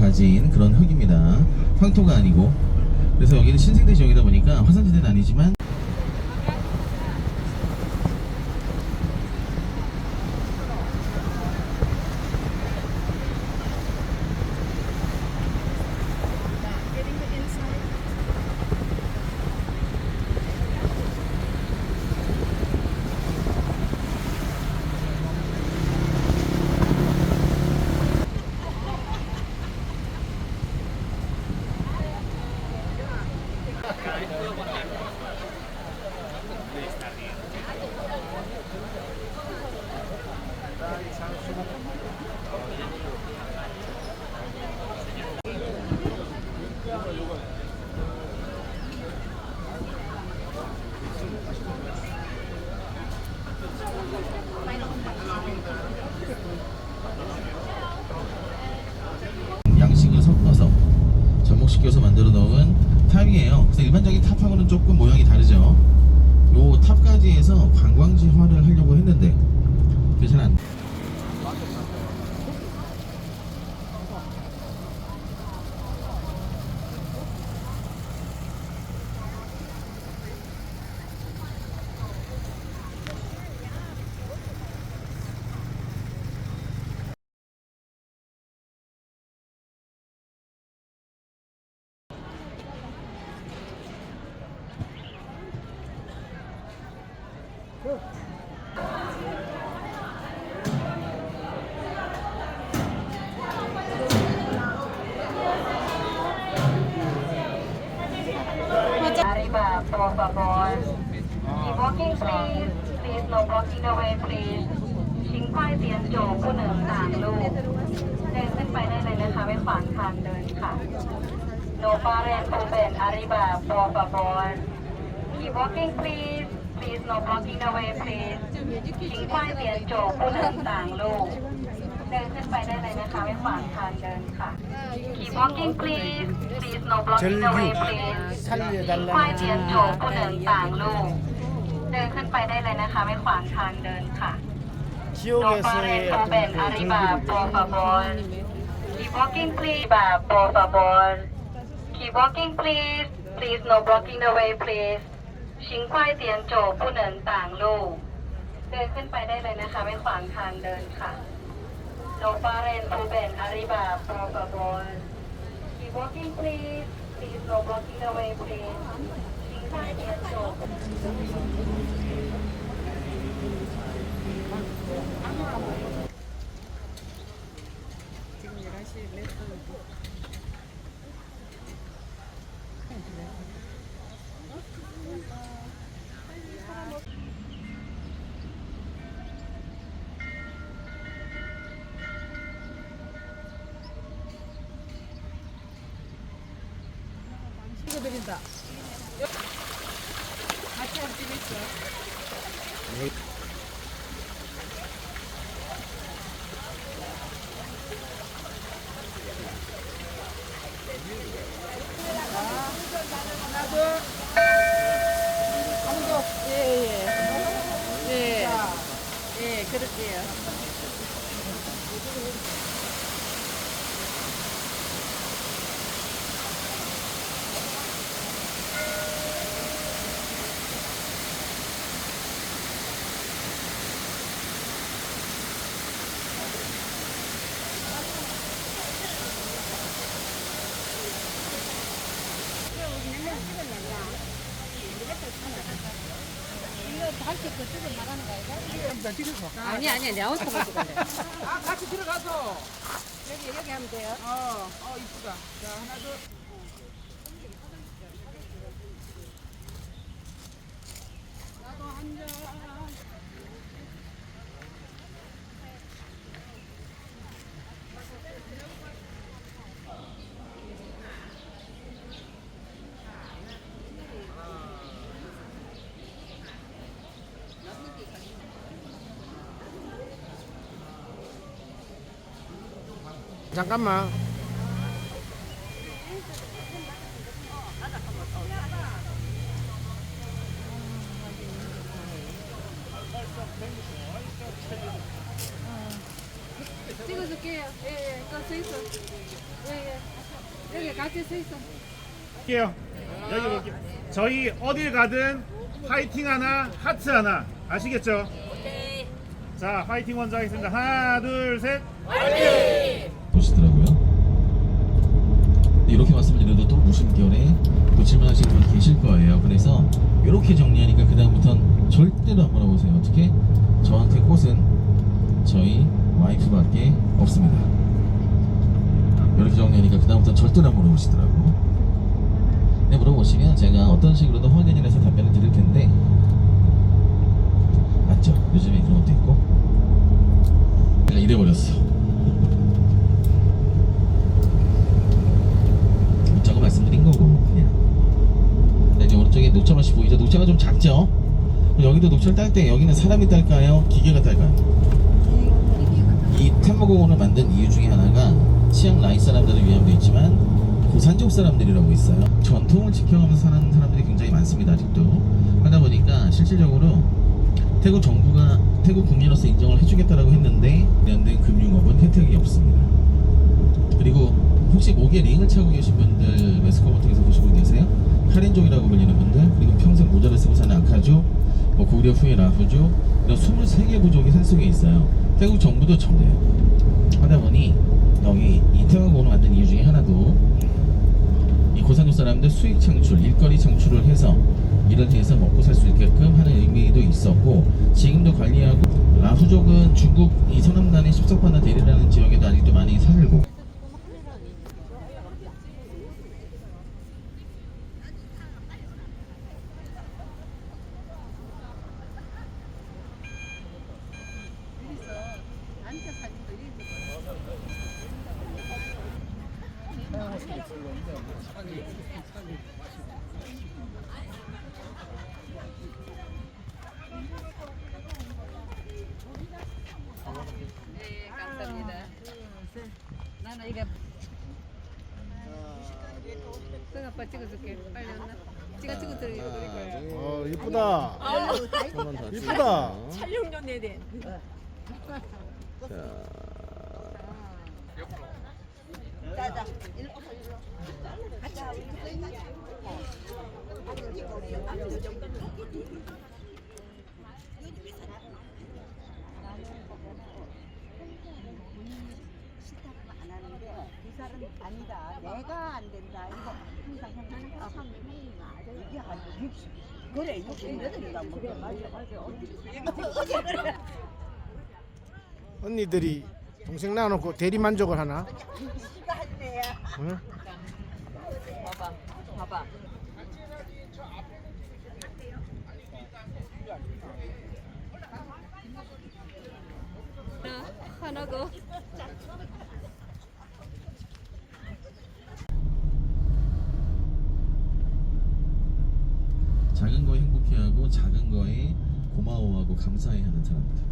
가진 그런 흙입니다. 황토가 아니고. 그래서 여기는 신생대 지역이다 보니까 화산지대는 아니지만 양식을 섞어서 접목시켜서 만들어 놓은 탑이에요. 그래서 일반적인 탑하고는 조금 모양이 다르죠. 요 탑까지 해서 관광지화를 하려고 했는데. Arriba, por favor. Keep walking, please. Please, no blocking the way, please. ชิงควายเตียนโจผู้หนึ่งต่างลูก เดินขึ้นไปได้เลยนะคะไม่ขวางทางเดินค่ะ No paren open arriba, por favor. Keep walking, please. Please, no blocking the way, please. ชิงควายเตียนโจผู้หนึ่งต่างลูก เดินขึ้นไปได้เลยนะคะ ไม่ขวางทางเดินค่ะ Keep walking, please. Please, no blocking the way, please. ควายเตียนโจผู้หนึ่งต่างลูก เดินขึ้นไปได้เลยนะคะ ไม่ขวางทางเดินค่ะ No paren open arriba por favor Keep walking please arriba por favor Keep walking please Please no blocking the way please ชิงควายเตียนโจผู้หนึ่งต่างลูก เดินขึ้นไปได้เลยนะคะ ไม่ขวางทางเดินค่ะ No paren open arriba por favor Keep walking please Please no blocking the way please ชิงควายเตีย ಬಿಡಿದ್ದ 아니 아니 내가 어디서 가지고 갈래? 아, 같이 들어가서. 여기 여기 하면 돼요. 어, 어, 이쁘다. 자, 하나, 둘. 나도 한 잔. 잠깐만. 찍어줄게요. 예, 예, 그거 서 있어. 예, 예. 여기 같이 서 있어. 볼게요. 여기 볼게요. 저희 어딜 가든 파이팅 하나, 하트 하나. 아시겠죠? 자, 파이팅 먼저 하겠습니다. 하나, 둘, 셋. 보시더라고요. 근데 이렇게 말씀을 드려도 또 무심결에 또 질문하시는 분 계실 거예요. 그래서 이렇게 정리하니까 그 다음부터는 절대로 안 물어보세요. 어떻게? 저한테 꽃은 저희 와이프밖에 없습니다. 이렇게 정리하니까 그 다음부터는 절대로 안 물어보시더라고. 네, 물어보시면 제가 어떤 식으로든 확인을 해서 답변을 드릴 텐데 맞죠? 요즘에 그런 것도 있고 내가 이래 버렸어. 문자고 말씀드린 거고 그냥 네, 이제 오른쪽에 녹차맛 이 보이죠? 녹차가 좀 작죠? 여기도 녹차를 딸 때 여기는 사람이 딸까요? 기계가 딸까요? 이 탐모공원을 만든 이유 중에 하나가 치앙 라이 사람들을 위함도 있지만 고산족 사람들이라고 있어요 전통을 지켜가면서 사는 사람들이 굉장히 많습니다 아직도 하다 보니까 실질적으로 태국 정부가 태국 국민으로서 인정을 해주겠다라고 했는데 관련된 금융업은 혜택이 없습니다 그리고 혹시 목에 링을 차고 계신 분들 매스컴을 통해서 보시고 계세요? 카린족이라고 불리는 분들 그리고 평생 모자를 쓰고 사는 아카족 뭐 고려 후에 라후족 이런 23개 부족이 산속에 있어요. 태국 정부도 정대요. 하다 보니 여기 이 태국공원을 만든 이유 중에 하나도 이 고산족 사람들 수익 창출, 일거리 창출을 해서 이를 해서 먹고 살 수 있게끔 하는 의미도 있었고 지금도 관리하고 라후족은 중국 이 서남단의 십석파나 대리라는 지역에도 아직도 많이 살고 앉아 사진도 이렇게. 네, 감사합니다. 나는 이게 그 아빠 찍어줄게. 빨리 왔나? 찍어 찍어 드릴 거야. 어 이쁘다. 이쁘다. 촬영료 내야 돼. 안 하는데 이 사람이 아니다. 내가 안 된다. 이거 항상 하는 거 참. 이게 한 60. 그래 68인가 뭐. 그래 맞아 맞아. 언니들이 동생 낳아놓고 대리 만족을 하나? 응? 봐봐, 봐봐. 하나 하나고. 행복해하고 작은 거에 고마워하고 감사해하는 사람들.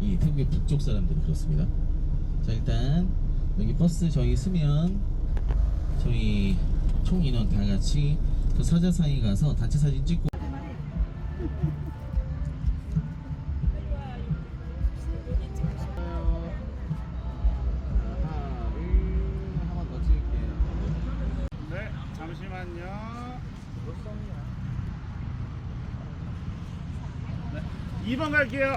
이 태국의 북쪽 사람들이 그렇습니다. 자 일단 여기 버스 저희 쓰면 저희 총 인원 다 같이 그 사자사이 가서 단체 사진 찍고. 한번 더 찍을게요. 네, 잠시만요. 네, 2번 갈게요.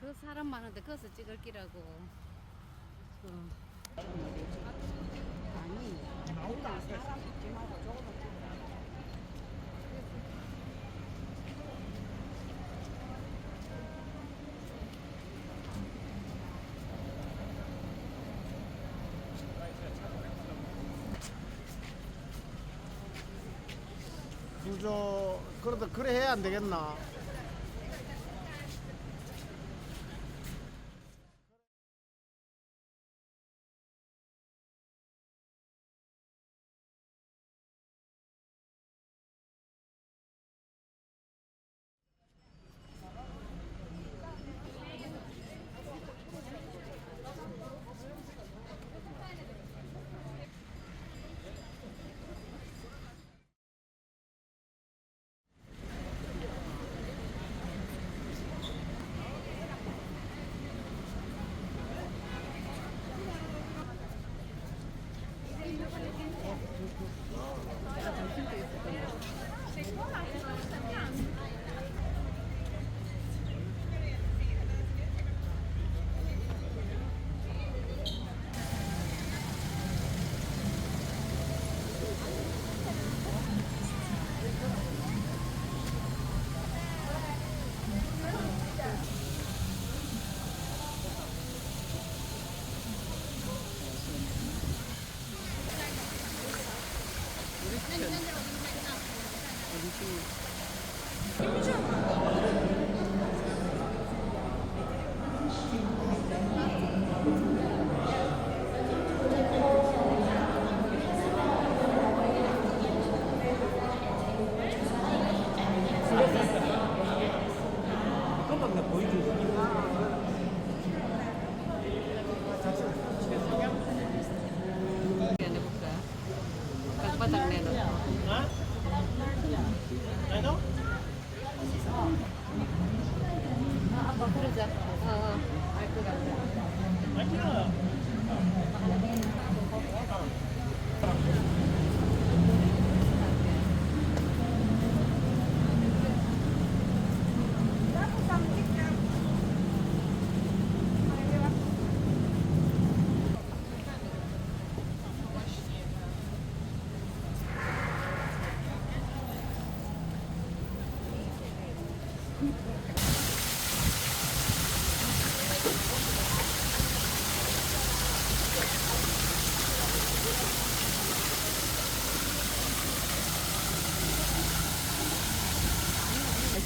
그 사람 많은데 거기서 찍을 기라고. 어. 구조 그래도 그래 해야 안 되겠나? 아, 아빠 그러자. 어, 어, 알것 같아.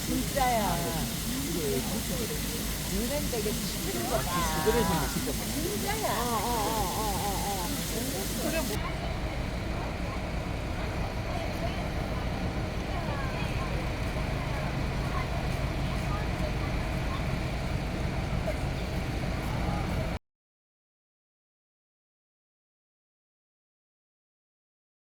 진짜야. 이런 되게 싫은 거다. 진짜야. 어, 어, 어, 어, 어.